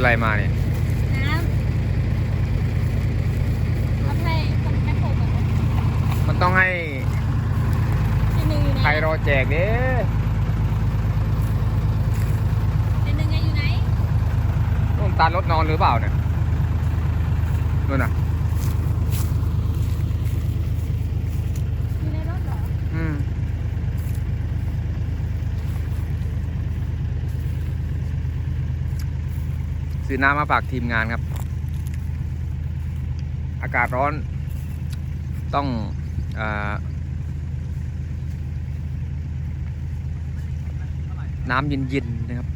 อะไรมาเนี่ยน้ำเอาให้คนแม่โคก่อนมันต้องให้เป็นหนึ่งอยู่ไหนใครรอแจกเด้เป็นหนึ่งอยู่ไหนนู่นตารถนอนหรือเปล่าเนี่ยนู่นน่ะ อยู่ในรถเหรอ อืม ซื้อน้ำมาฝากทีมงานครับ อากาศร้อนต้องอน้ำเย็นๆนะครับ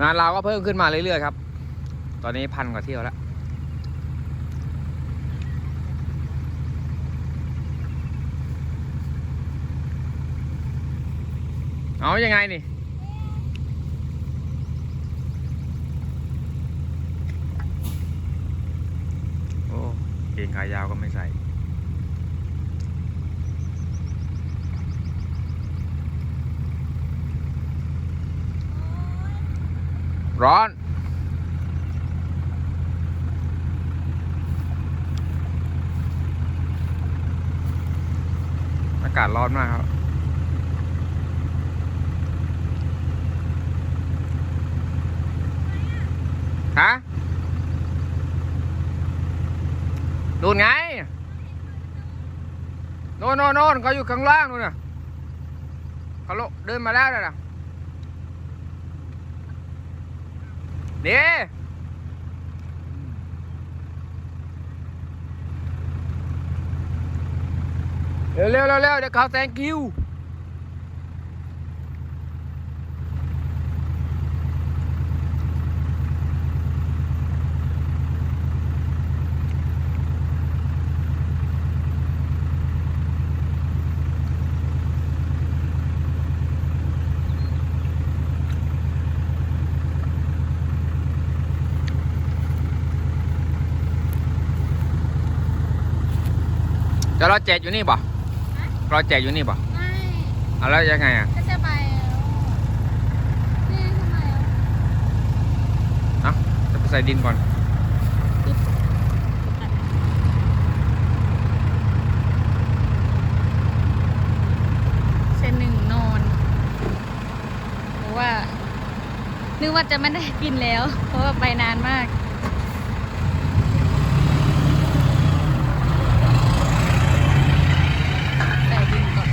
งานเราก็เพิ่มขึ้นมาเรื่อยๆครับ ตอนนี้พันกว่าเที่ยวแล้ว เอายังไงนี่โอ้เกงขายาวก็ไม่ใส่ร้อน อากาศร้อนมากครับ ฮะดู นไงโน่นโน่นโน่นเขาอยู่ข้างล่างนู่นน่ะเขาลงเดินมาแล้วน่ะเดี๋ยวเร็วเร็วเร็วเร็วเดี๋ยวเขาแซงคิว จะรอแจกอยู่นี่ป่ะรอแจกอยู่นี่ป่ะไม่อะแล้วยังไงอะก็จะไปแล้วนี่ทำไมอะจะไปใส่ดินก่อน เซนหนึ่งนอนหรือว่า นึกว่าจะไม่ได้กินแล้ว เพราะว่าไปนานมาก ใส่ดินก่อน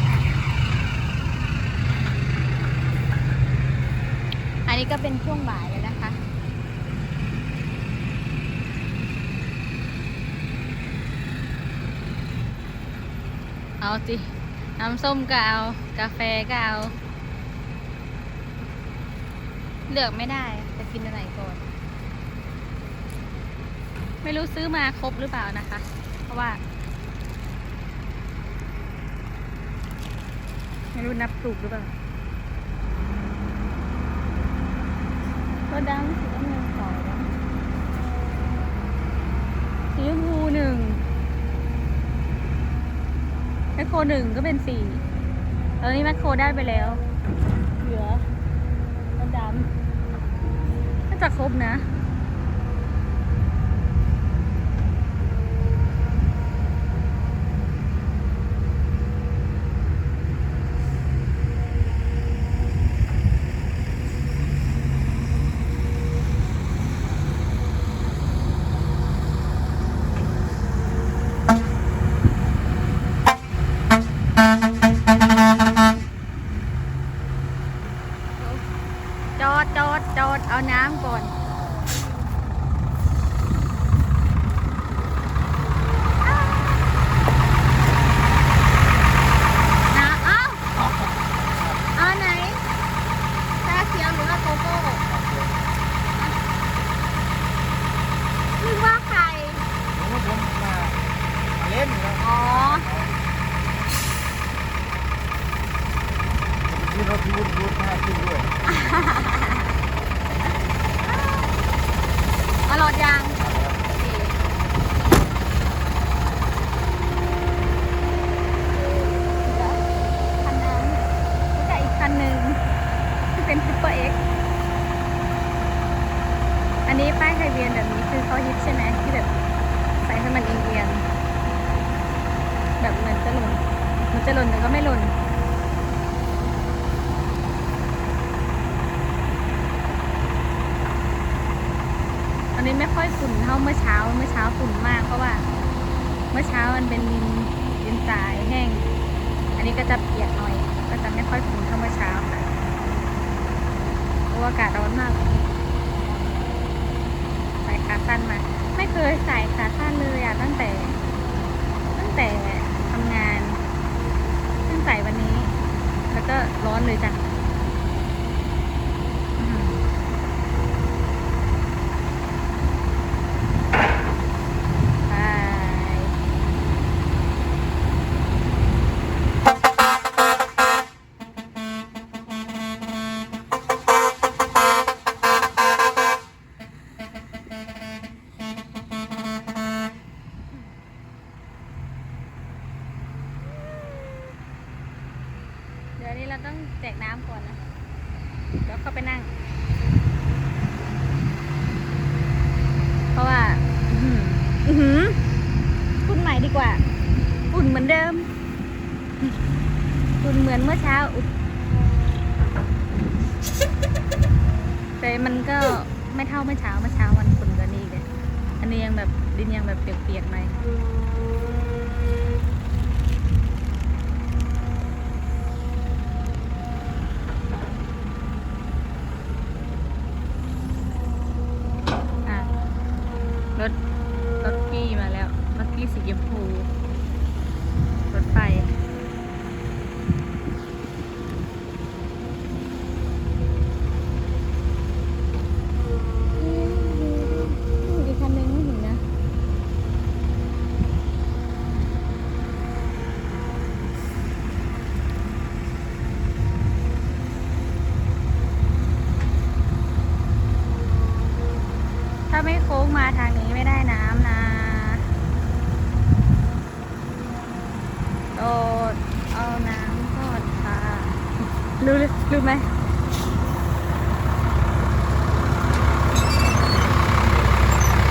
อันนี้ ก็เป็นช่วงบ่ายแล้วนะคะ เอาสิ น้ำส้มก็เอา กาแฟก็เอา เลือกไม่ได้จะกินอะไรก่อน ไม่รู้ซื้อมาครบหรือเปล่านะคะ เพราะว่า ไม่รู้นับถูกหรือเปล่า ก็ดำสีน้ำเงินสองสีชมพูหนึ่งแมคโครหนึ่งก็เป็นสี่ตอนนี้แมคโครได้ไปแล้ว เหลือก็ดำก็จะครบนะ จอดจอดจอดเอาน้ำก่อน น้ำเอ้าเอาไหนชา เขียวหรือว่าโกโก้นึกว่าใคร ผมมาเล่นแล้ว อ๋อ ที่รถพูดพูดมาขึ้นด้วย เอาหลอดยางคันนั้นก็จะอีกคันหนึ่ง เป็นซูเปอร์เอ็กอันนี้ป้ายทะเบียนแบบนี้คือเขาฮิตใช่ไหมที่แบบใส่ให้มันเอียงๆแบบเหมือนจะหล่นมันจะห ล่นแต่ก็ไม่หล่นอันนี้ไม่ค่อยฝุ่นเท่าเมื่อเช้า เมื่อเช้าฝุ่นมากเพราะว่า เมื่อเช้ามันเป็นดินดินทรายแห้ง อันนี้ก็จะเปียกหน่อย ก็จะไม่ค่อยฝุ่นเท่าเมื่อเช้าค่ะเพราะอากาศร้อนมากใส่ขาสั้นมา ไม่เคยใส่ขาสั้นเลยอะตั้งแต่ ตั้งแต่ทำงาน ใส่วันนี้ แล้วก็ร้อนเลยจ้ะ เดี๋ยวนี้เราต้องแจกน้ำก่อนนะ เดี๋ยวเข้าไปนั่ง เพราะว่าอื้อหืออื้อหือฝุ่นใหม่ดีกว่าฝุ่นเหมือนเดิมฝุ่นเหมือนเมื่อเช้า แต่มันก็ไม่เท่าเมื่อเช้าเมื่อเช้ามันฝุ่นกว่านี้อีกเลยอันนี้ยังแบบดินยังแบบเปียกๆหน่ รถกี้สีชมพูรถไฟอีกคันนึงไม่ถึงนะ ถ้าไม่โค้งมาทางนี้ไม่ได้น้ำนะโดดเอาน้ำก่อนค่ะ รู้เลยรู้ไหม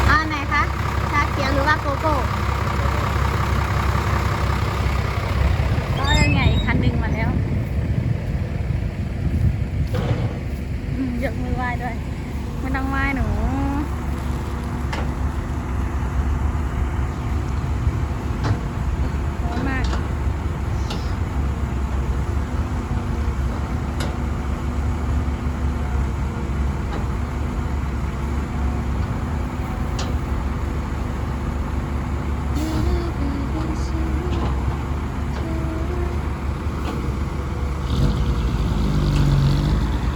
อ่าไหนคะชาเขียวหรือว่าโกโก้ก็ยังไงอีกคันหนึ่งมาแล้วอืมยกมือไหว้ด้วยไม่ต้องไหว้หนู ร้อนมาก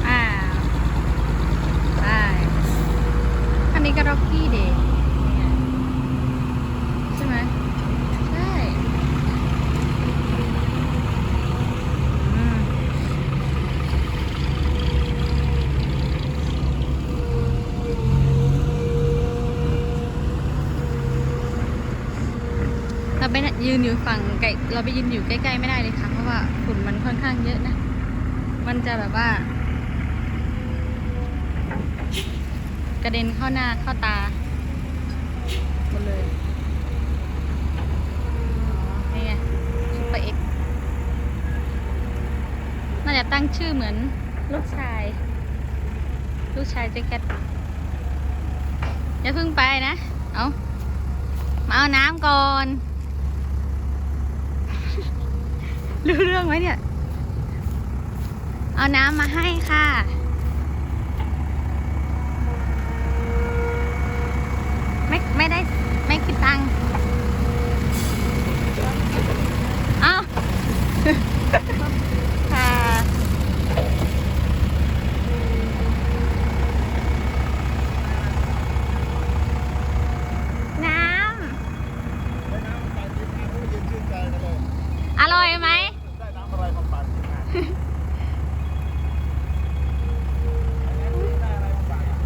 อ่าไปอันนี้ก็ร็อกกี้เดย์ใช่ไหมใช่อืมเราไป ยืนอยู่ฝั่งไกลเราไปยืนอยู่ใกล้ๆไม่ได้เลยค่ะ เพราะว่าฝุ่นมันค่อนข้างเยอะนะ มันจะแบบว่า กระเด็นเข้าหน้าเข้าตาหมดเลยนี่ไงซุปเปอร์เอ็กน่าจะตั้งชื่อเหมือนลูกชาย ลูกชายเจ๊แคทอย่าเพิ่งไปนะ เอามาเอาน้ำก่อน รู้เรื่องไหมเนี่ย เอาน้ำมาให้ค่ะ ไม่ไม่ได้ไม่คิดตังค์เอา ค่ะน้ำ อร่อยไหม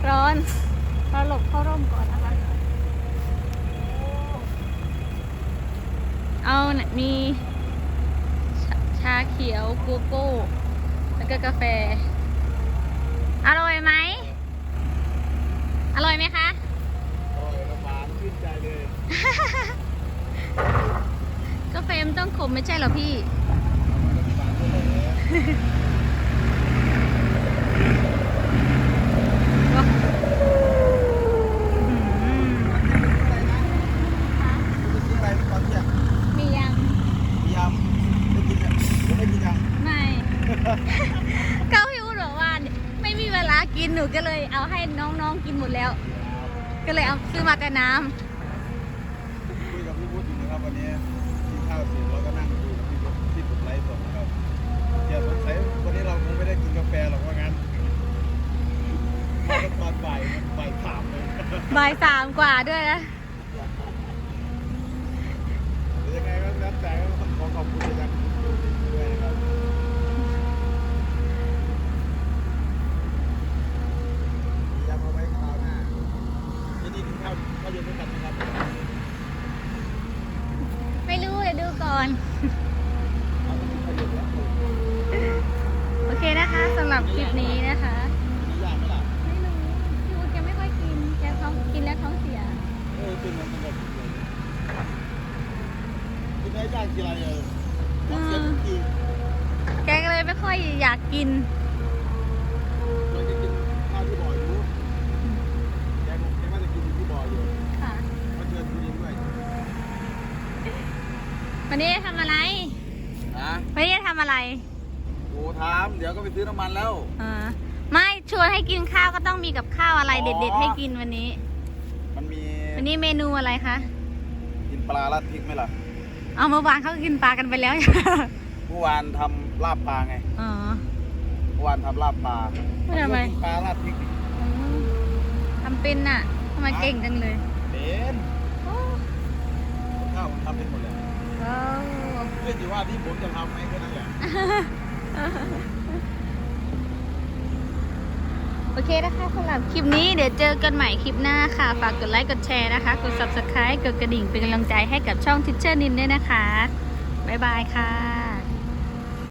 ร้อน เราหลบเข้าร่ มก่อนนะคะ เอาน่ะมีชาชาเขียวโกโก้ แล้วก็กาแฟ อร่อยไหม อร่อยไหมคะอร่อยและหวานชื่นใจเลย กาแฟมันต้องขมไม่ใช่เหรอพี่หวานเลยอะไรนะจะกินอะไรตอนเที่ยง มียัง มียำไม่กินอะผมไม่กินยำ ไม่ เขาพี่พูดบอกว่าไม่มีเวลากินหนูก็เลยเอาให้น้องๆกินหมดแล้ว ก็เลยเอาซื้อมาแต่น้คุยกับพี่พุทธอยู่นะครับวันนี้กินข้าวเสร็จเราก็นั่งดูพี่พุทธที่ผมไลฟ์สดนะครับอย่าสงสัยวันนี้เราคงไม่ได้กินกาแฟหรอกว่างั้นมาตอนบ่ายบ่ายสามเลยำบ่ายสามกว่าด้วยนะ ยังไงก็แล้วแต่ก็ต้องขอขอบคุณอาจารย์ด้วยนะครับย้ำเอาไว้คราวหน้าที่นี่กินข้าวข้าวเย็นด้วยกันนะครับ ไม่รู้เดี๋ยวดูก่อน เอาไปกินข้าวเย็นแล้ว โอเคนะคะสำหรับคลิปนี้นะคะ มีย่างไหมล่ะ ไม่รู้พี่วุฒิแกไม่ค่อยกิน แกท้องกินแล้วท้องเสีย เออเป็นมันสงบเลยกินได้ย่างกี่ไรเออต้องเสียทุกที แกก็เลยไม่ค่อยอยา กกิน เราจะกินข้าวที่บ่ออยู่แกบอกแกว่าจะกินที่บ่ออยู่ค่ะ มาเชิญคุณดินด้วยวันนี้จะทำอะไร นะวันนี้จะทำอะไรโอ้ถาม เดี๋ยวก็ไปซื้อน้ำมันแล้ว อ่าไม่ชวนให้กินข้าวก็ต้องมีกับข้าวอะไรเด็ด ๆ ให้กินวันนี้ มันมีวันนี้เมนูอะไรคะ กินปลาราดพริกไหมล่ะเอาเมื่อวานเขาก็กินปลากันไปแล้ว เมื่อวานทำลาบปลาไง อ๋อ เมื่อวานทำลาบปลาไม่ทำไม ปลาราดพริกอืมทำเป็นน่ะทำไมเก่งจังเลยเป็นโอ้ข้าวผมทำเป็นหมดเลยว้าวเพื่อนอยู่ว่าที่ผมจะทำไหมแค่นั้นแหละ โอเคนะคะสำหรับคลิปนี้เดี๋ยวเจอกันใหม่คลิปหน้าค่ะ ฝากกดไลค์กดแชร์นะคะ กด subscribe กดกระดิ่งเป็นกำลังใจให้กับช่องทิชเชอร์นินด้วยนะคะ บ๊ายบายค่ะ